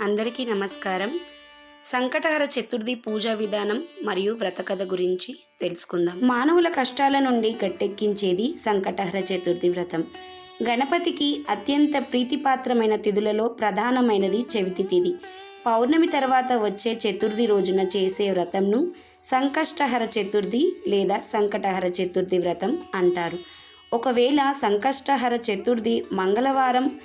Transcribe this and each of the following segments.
అందరికీ నమస్కారం. సంకటహర చతుర్థి పూజా విధానం మరియు వ్రతకథ గురించి తెలుసుకుందాం. మానవుల కష్టాల నుండి గట్టెక్కించేది సంకటహర చతుర్థి వ్రతం. గణపతికి అత్యంత ప్రీతిపాత్రమైన తిథులలో ప్రధానమైనది చవితి తిథి. పౌర్ణమి తర్వాత వచ్చే చతుర్థి రోజున చేసే వ్రతంను సంకష్టహర చతుర్థి లేదా సంకటహర చతుర్థి వ్రతం అంటారు. ఒకవేళ సంకష్టహర చతుర్థి మంగళవారం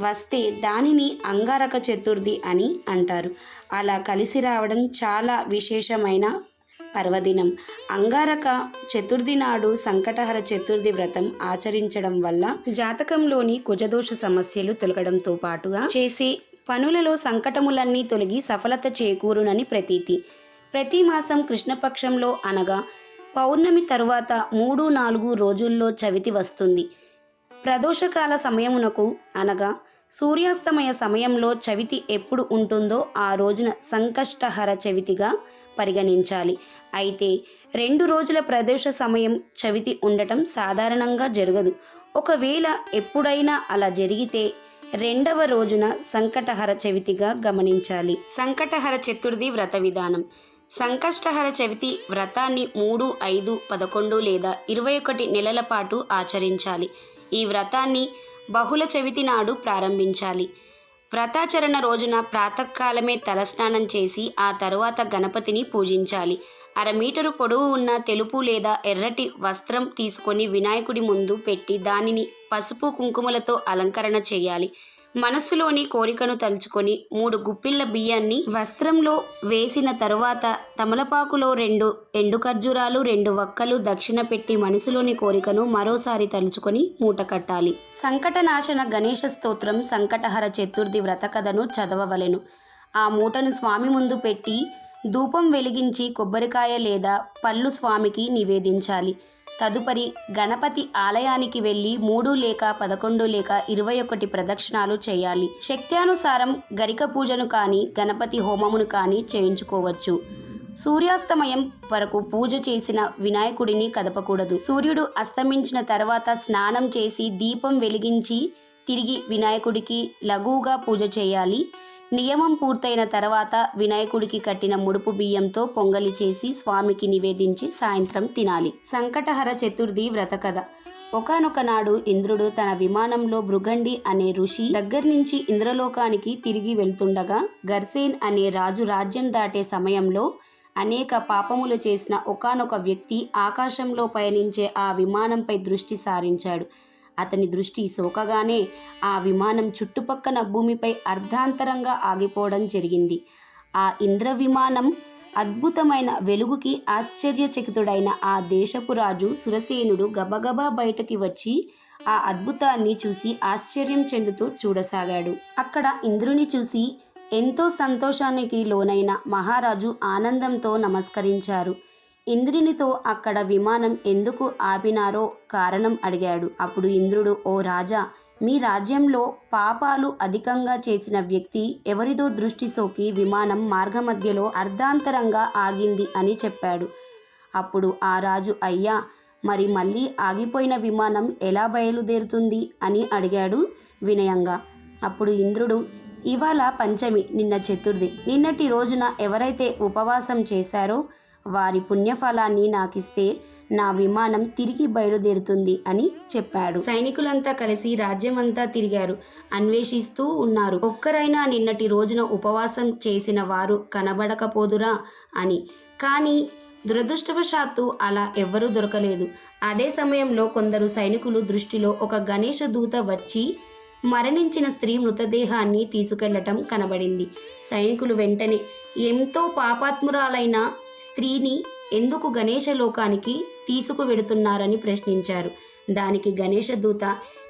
వస్తే దానిని అంగారక చతుర్థి అని అంటారు. అలా కలిసి రావడం చాలా విశేషమైన పర్వదినం. అంగారక చతుర్థి నాడు సంకటహర చతుర్థి వ్రతం ఆచరించడం వల్ల జాతకంలోని కుజదోష సమస్యలు తొలగడంతో పాటుగా చేసే పనులలో సంకటములన్నీ తొలగి సఫలత చేకూరునని ప్రతీతి. ప్రతి మాసం కృష్ణపక్షంలో అనగా పౌర్ణమి తరువాత మూడు నాలుగు రోజుల్లో చవితి వస్తుంది. ప్రదోషకాల సమయమునకు అనగా సూర్యాస్తమయ సమయంలో చవితి ఎప్పుడు ఉంటుందో ఆ రోజున సంకష్టహర చవితిగా పరిగణించాలి. అయితే రెండు రోజుల ప్రదోష సమయం చవితి ఉండటం సాధారణంగా జరగదు. ఒకవేళ ఎప్పుడైనా అలా జరిగితే రెండవ రోజున సంకటహర చవితిగా గమనించాలి. సంకటహర చతుర్థి వ్రత విధానం. సంకష్టహర చవితి వ్రతాన్ని మూడు ఐదు పదకొండు లేదా ఇరవై ఒకటి నెలల పాటు ఆచరించాలి. ఈ వ్రతాన్ని బహుళ చవితి నాడు ప్రారంభించాలి. వ్రతాచరణ రోజున ప్రాతకాలమే తలస్నానం చేసి ఆ తరువాత గణపతిని పూజించాలి. అర మీటరు పొడవు ఉన్న తెలుపు లేదా ఎర్రటి వస్త్రం తీసుకొని వినాయకుడి ముందు పెట్టి దానిని పసుపు కుంకుమలతో అలంకరణ చేయాలి. మనస్సులోని కోరికను తలుచుకొని మూడు గుప్పిళ్ళ బియ్యాన్ని వస్త్రంలో వేసిన తరువాత తమలపాకులో రెండు ఎండు ఖర్జూరాలు రెండు వక్కలు దక్షిణ పెట్టి మనసులోని కోరికను మరోసారి తలుచుకొని మూట కట్టాలి. సంకటనాశన గణేష స్తోత్రం సంకటహర చతుర్థి వ్రత కథను చదవవలెను. ఆ మూటను స్వామి ముందు పెట్టి ధూపం వెలిగించి కొబ్బరికాయ లేదా పళ్ళు స్వామికి నివేదించాలి. తదుపరి గణపతి ఆలయానికి వెళ్ళి మూడు లేక పదకొండు లేక ఇరవై ఒకటి ప్రదక్షిణాలు చేయాలి. శక్త్యానుసారం గరిక పూజను కానీ గణపతి హోమమును కానీ చేయించుకోవచ్చు. సూర్యాస్తమయం వరకు పూజ చేసిన వినాయకుడిని కదపకూడదు. సూర్యుడు అస్తమించిన తర్వాత స్నానం చేసి దీపం వెలిగించి తిరిగి వినాయకుడికి లఘువుగా పూజ చేయాలి. నియమం పూర్తయిన తర్వాత వినాయకుడికి కట్టిన ముడుపు బియ్యంతో పొంగలి చేసి స్వామికి నివేదించి సాయంత్రం తినాలి. సంకటహర చతుర్థి వ్రతకథ ఒకనొక నాడు ఇంద్రుడు తన విమానంలో భృగండి అనే ఋషి దగ్గర నుంచి ఇంద్రలోకానికి తిరిగి వెళ్తుండగా గర్సేన్ అనే రాజు రాజ్యం దాటే సమయంలో అనేక పాపములు చేసిన ఒకానొక వ్యక్తి ఆకాశంలో పయనించే ఆ విమానంపై దృష్టి సారించాడు. అతని దృష్టి సోకగానే ఆ విమానం చుట్టుపక్కన భూమిపై అర్ధాంతరంగా ఆగిపోవడం జరిగింది. ఆ ఇంద్ర విమానం అద్భుతమైన వెలుగుకి ఆశ్చర్యచకితుడైన ఆ దేశపు రాజు సురసేనుడు గబగబా బయటకి వచ్చి ఆ అద్భుతాన్ని చూసి ఆశ్చర్యం చెందుతూ చూడసాగాడు. అక్కడ ఇంద్రుని చూసి ఎంతో సంతోషానికి లోనైన మహారాజు ఆనందంతో నమస్కరించారు. ఇంద్రునితో అక్కడ విమానం ఎందుకు ఆపినారో కారణం అడిగాడు. అప్పుడు ఇంద్రుడు ఓ రాజా మీ రాజ్యంలో పాపాలు అధికంగా చేసిన వ్యక్తి ఎవరిదో దృష్టి సోకి విమానం మార్గమధ్యలో అర్ధాంతరంగా ఆగింది అని చెప్పాడు. అప్పుడు ఆ రాజు అయ్యా మరి మళ్ళీ ఆగిపోయిన విమానం ఎలా బయలుదేరుతుంది? అని అడిగాడు వినయంగా. అప్పుడు ఇంద్రుడు ఇవాళ పంచమి నిన్న చతుర్థి. నిన్నటి రోజున ఎవరైతే ఉపవాసం చేశారో వారి పుణ్యఫలాన్ని నాకిస్తే నా విమానం తిరిగి బయలుదేరుతుంది అని చెప్పాడు. సైనికులంతా కలిసి రాజ్యమంతా తిరిగారు. అన్వేషిస్తూ ఉన్నారు. ఒక్కరైనా నిన్నటి రోజున ఉపవాసం చేసిన వారు కనబడకపోదురా అని. కానీ దురదృష్టవశాత్తు అలా ఎవ్వరూ దొరకలేదు. అదే సమయంలో కొందరు సైనికులు దృష్టిలో ఒక గణేష దూత వచ్చి మరణించిన స్త్రీ మృతదేహాన్ని తీసుకెళ్ళటం కనబడింది. సైనికులు వెంటనే ఎంతో పాపాత్మురాలైన స్త్రీని ఎందుకు గణేష లోకానికి తీసుకువెడుతున్నారని ప్రశ్నించారు. దానికి గణేష దూత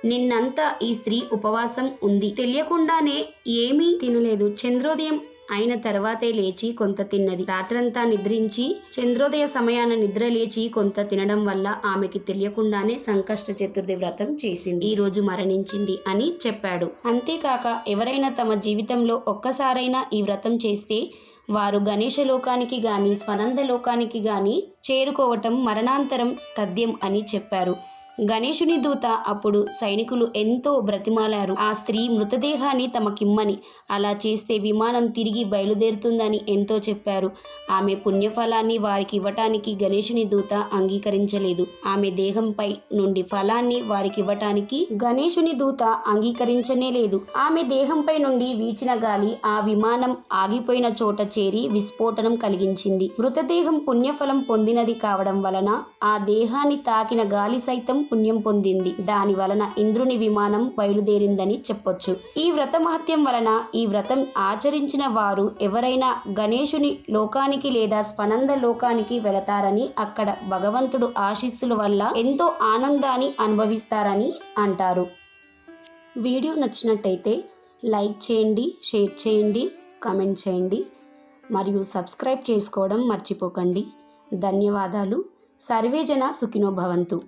నిన్నంతా ఈ స్త్రీ ఉపవాసం ఉంది. తెలియకుండానే ఏమీ తినలేదు. చంద్రోదయం అయిన తర్వాతే లేచి కొంత తిన్నది. రాత్రంతా నిద్రించి చంద్రోదయ సమయాన నిద్ర లేచి కొంత తినడం వల్ల ఆమెకి తెలియకుండానే సంకష్ట చతుర్థి వ్రతం చేసింది. ఈ రోజు మరణించింది అని చెప్పాడు. అంతేకాక ఎవరైనా తమ జీవితంలో ఒక్కసారైనా ఈ వ్రతం చేస్తే వారు గణేష లోకానికి గాని స్వనంద లోకానికి గాని చేరుకోవటం మరణాంతరం తథ్యం అని చెప్పారు. గణేశుని దూత అప్పుడు సైనికులు ఎంతో బ్రతిమాలారు. ఆ స్త్రీ మృతదేహాన్ని తమకిమ్మని అలా చేస్తే విమానం తిరిగి బయలుదేరుతుందని ఎంతో చెప్పారు. ఆమె పుణ్యఫలాన్ని వారికి ఇవ్వటానికి గణేశుని దూత అంగీకరించలేదు. ఆమె దేహంపై నుండి ఫలాన్ని వారికి ఇవ్వటానికి గణేశుని దూత అంగీకరించనే లేదు. ఆమె దేహంపై నుండి వీచిన గాలి ఆ విమానం ఆగిపోయిన చోట చేరి విస్ఫోటనం కలిగించింది. మృతదేహం పుణ్యఫలం పొందినది కావడం వలన ఆ దేహాన్ని తాకిన గాలి సైతం పుణ్యం పొందింది. దాని వలన ఇంద్రుని విమానం బయలుదేరిందని చెప్పొచ్చు. ఈ వ్రత మహత్యం వలన ఈ వ్రతం ఆచరించిన వారు ఎవరైనా గణేశుని లోకానికి లేదా స్పనంద లోకానికి వెళతారని అక్కడ భగవంతుడు ఆశీస్సుల వల్ల ఎంతో ఆనందాన్ని అనుభవిస్తారని అంటారు. వీడియో నచ్చినట్టయితే లైక్ చేయండి షేర్ చేయండి కామెంట్ చేయండి మరియు సబ్స్క్రైబ్ చేసుకోవడం మర్చిపోకండి. ధన్యవాదాలు. సర్వేజన సుఖినో భవంతు.